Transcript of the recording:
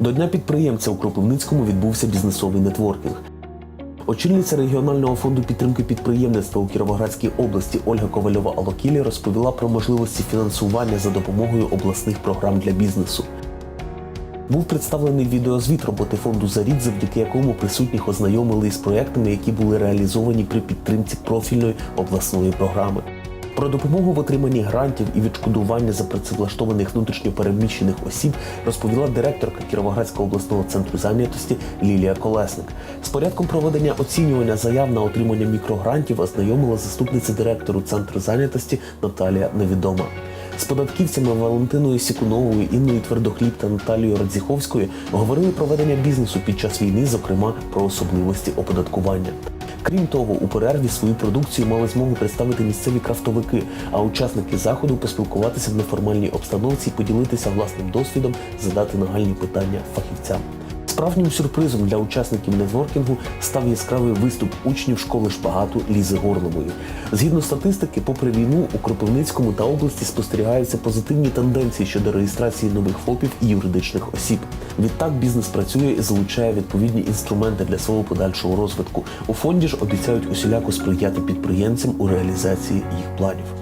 До Дня підприємця у Кропивницькому відбувся бізнесовий нетворкінг. Очільниця регіонального фонду підтримки підприємництва у Кіровоградській області Ольга Ковальова Алокілі розповіла про можливості фінансування за допомогою обласних програм для бізнесу. Був представлений відеозвіт роботи фонду за рік, завдяки якому присутніх ознайомили із проектами, які були реалізовані при підтримці профільної обласної програми. Про допомогу в отриманні грантів і відшкодування за працевлаштованих внутрішньопереміщених осіб розповіла директорка Кіровоградського обласного центру зайнятості Лілія Колесник. З порядком проведення оцінювання заяв на отримання мікрогрантів ознайомила заступниця директору центру зайнятості Наталія Невідома. З податківцями Валентиною Сікуновою, Інною Твердохліб та Наталією Радзіховською говорили про ведення бізнесу під час війни, зокрема про особливості оподаткування. Крім того, у перерві свою продукцію мали змогу представити місцеві крафтовики, а учасники заходу поспілкуватися в неформальній обстановці поділитися власним досвідом, задати нагальні питання фахівцям. Справжнім сюрпризом для учасників нетворкінгу став яскравий виступ учнів школи шпагату Лізи Горлової. Згідно статистики, попри війну у Кропивницькому та області спостерігаються позитивні тенденції щодо реєстрації нових ФОПів і юридичних осіб. Відтак бізнес працює і залучає відповідні інструменти для свого подальшого розвитку. У фонді ж обіцяють усіляко сприяти підприємцям у реалізації їх планів.